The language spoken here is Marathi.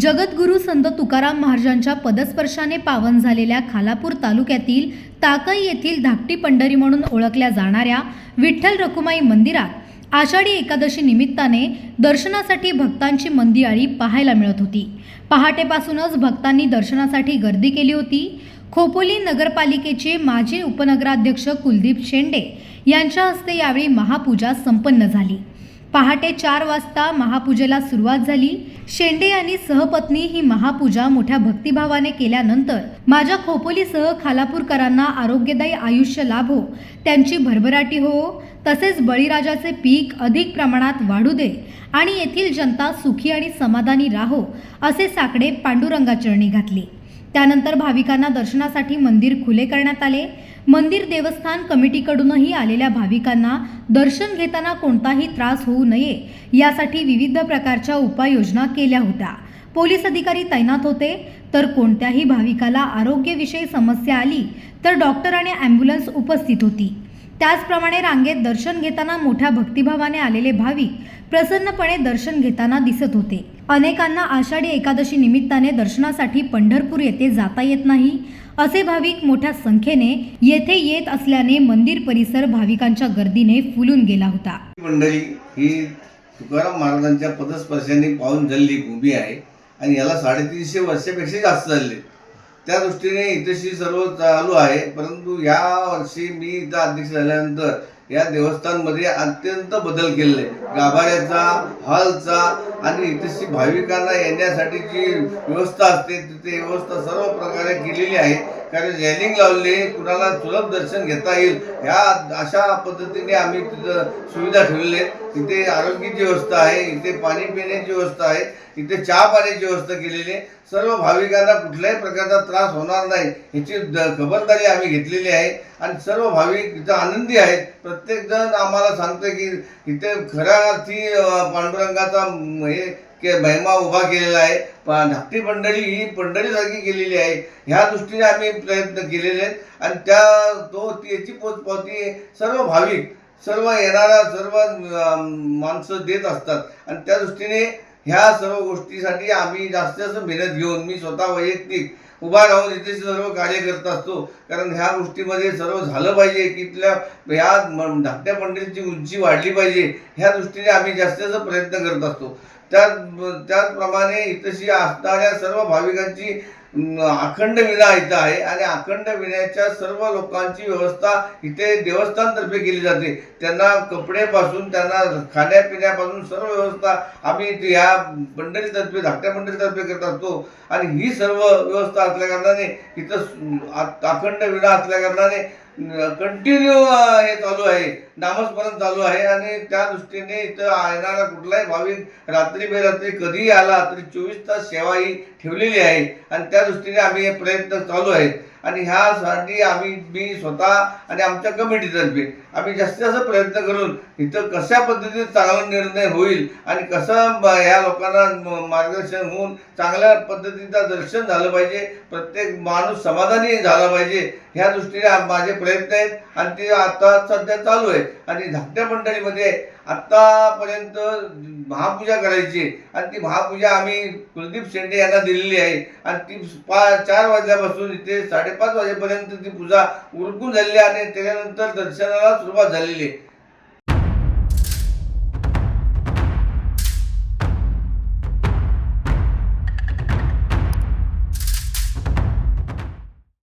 जगद्गुरू संत तुकाराम महाराजांच्या पदस्पर्शाने पावन झालेल्या खालापूर तालुक्यातील ताकई येथील धाकटी पंढरी म्हणून ओळखल्या जाणाऱ्या विठ्ठल रखुमाई मंदिरात आषाढी एकादशी निमित्ताने दर्शनासाठी भक्तांची मंदिआळी पाहायला मिळत होती. पहाटेपासूनच भक्तांनी दर्शनासाठी गर्दी केली होती. खोपोली नगरपालिकेचे माजी उपनगराध्यक्ष कुलदीप शेंडे यांच्या हस्ते यावेळी महापूजा संपन्न झाली. पहाटे चार वाजता महापूजेला सुरुवात झाली. शेंडे यांनी सहपत्नी ही महापूजा मोठ्या भक्तिभावाने केल्यानंतर माझ्या खोपोलीसह खालापूरकरांना आरोग्यदायी आयुष्य लाभो हो. त्यांची भरभराटी हो. तसेच बळीराजाचे पीक अधिक प्रमाणात वाढू दे आणि येथील जनता सुखी आणि समाधानी राहो असे साकडे पांडुरंगाचरणी घातले. त्यानंतर भाविकांना दर्शनासाठी मंदिर खुले करण्यात आले. मंदिर देवस्थान कमिटीकडूनही आलेल्या भाविकांना दर्शन घेताना कोणताही त्रास होऊ नये. यासाठी विविध प्रकारच्या उपाययोजना केल्या होत्या. पोलीस अधिकारी तैनात होते. तर कोणत्याही भाविकाला आरोग्यविषयी समस्या आली तर डॉक्टर आणि ॲम्ब्युलन्स उपस्थित होती. त्याचप्रमाणे रांगेत दर्शन घेताना मोठ्या भक्तिभावाने आलेले भाविक प्रसन्नपणे दर्शन घेताना दिसत होते. अनेकांना आषाढी एकादशी निमित्ताने दर्शनासाठी पंढरपूर येथे जाता येत नाही असे भाविक मोठ्या संख्येने येथे येत असल्याने मंदिर परिसर भाविकांच्या गर्दीने फुलून गेला होता. मंडळी ही तुकाराम महाराजांच्या पदस्पर्शाने पाहून झालेली भूमी आहे आणि याला साडेतीनशे वर्षापेक्षा जास्त झाले त्या दृष्टीने इथेशी सर्व चालू आहे. परंतु या वर्षी मी इथं अध्यक्ष झाल्यानंतर या देवस्थानमध्ये अत्यंत बदल केलेले आहे गाभाऱ्याचा हॉलचा आणि इथेशी भाविकांना येण्यासाठी जी व्यवस्था असते. तिथे व्यवस्था सर्व प्रकारे केलेली आहे. कारण रेलिंग लावले कुणाला सुलभ दर्शन घेता येईल ह्या अशा पद्धतीने आम्ही तिथं सुविधा ठेवलेली आहेत. इथे आरोग्याची व्यवस्था आहे इथे पाणी पिण्याची व्यवस्था आहे इथे चहा पाण्याची व्यवस्था केलेली आहे. सर्व भाविकांना कुठल्याही प्रकारचा त्रास होणार नाही ह्याची खबरदारी आम्ही घेतलेली आहे. आणि सर्व भाविक इथं आनंदी आहेत. प्रत्येक जण आम्हाला सांगतोय की इथे खऱ्या अर्थी पांडुरंगाचा हे के महिमा उभा केलेला आहे. धाकटी पंढरी ही पंढरीसारखी केलेली आहे. ह्या दृष्टीने आम्ही प्रयत्न केलेले आहेत. आणि त्या तो याची पोचपावती सर्व भाविक सर्व येणारा सर्व माणसं देत असतात. आणि त्या दृष्टीने ह्या सर्व गोष्टीसाठी आम्ही जास्त जास्त मेहनत घेऊन मी स्वतः वैयक्तिक उभा राहून इथे सर्व कार्य करत असतो. कारण ह्या गोष्टीमध्ये सर्व झालं पाहिजे की इथल्या ह्या धाकट्या पंडितची उंची वाढली पाहिजे ह्या दृष्टीने आम्ही जास्त जास्त प्रयत्न करत असतो. त्या त्याचप्रमाणे इथशी असणाऱ्या सर्व भाविकांची अखंड विना इथं आहे आणि अखंड विण्याच्या सर्व लोकांची व्यवस्था इथे देवस्थानतर्फे केली जाते. त्यांना कपडेपासून त्यांना खाण्यापिण्यापासून सर्व व्यवस्था आम्ही इथे ह्या मंडळीतर्फे धाकट्या मंडळीतर्फे करत असतो. आणि ही सर्व व्यवस्था असल्याकारणाने इथं अखंड विना असल्याकारणाने कंटिन्यू हे चालू आहे. नामस्मरण चालू आहे आणि त्या दृष्टीने इथं येणारा कुठलाही भाविक रात्री बेरात्री कधीही आला तरी चोवीस तास सेवा ही ठेवलेली आहे. आणि त्या दृष्टीने आम्ही हे प्रयत्न चालू आहेत आणि ह्यासाठी आम्ही मी स्वतः आणि आमच्या कमिटीतर्फे आम्ही जास्तीत जास्त प्रयत्न करून इथं कशा पद्धतीने चांगला निर्णय होईल आणि कसं ह्या लोकांना मार्गदर्शन होऊन चांगल्या पद्धतीचं दर्शन झालं पाहिजे प्रत्येक माणूस समाधानी झाला पाहिजे ह्या दृष्टीने माझे प्रयत्न आहेत आणि ते आता सध्या चालू आहे. आणि धाकट्या मंडळीमध्ये आत्तापर्यंत महापूजा करायची आणि ती महापूजा आम्ही कुलदीप शेंडे यांना दिलेली आहे. आणि ती पा चार वाजल्यापासून इथे साडेपाच वाजेपर्यंत ती पूजा उरकून झालेली आहे आणि त्याच्यानंतर दर्शनाला सुरुवात झालेली आहे.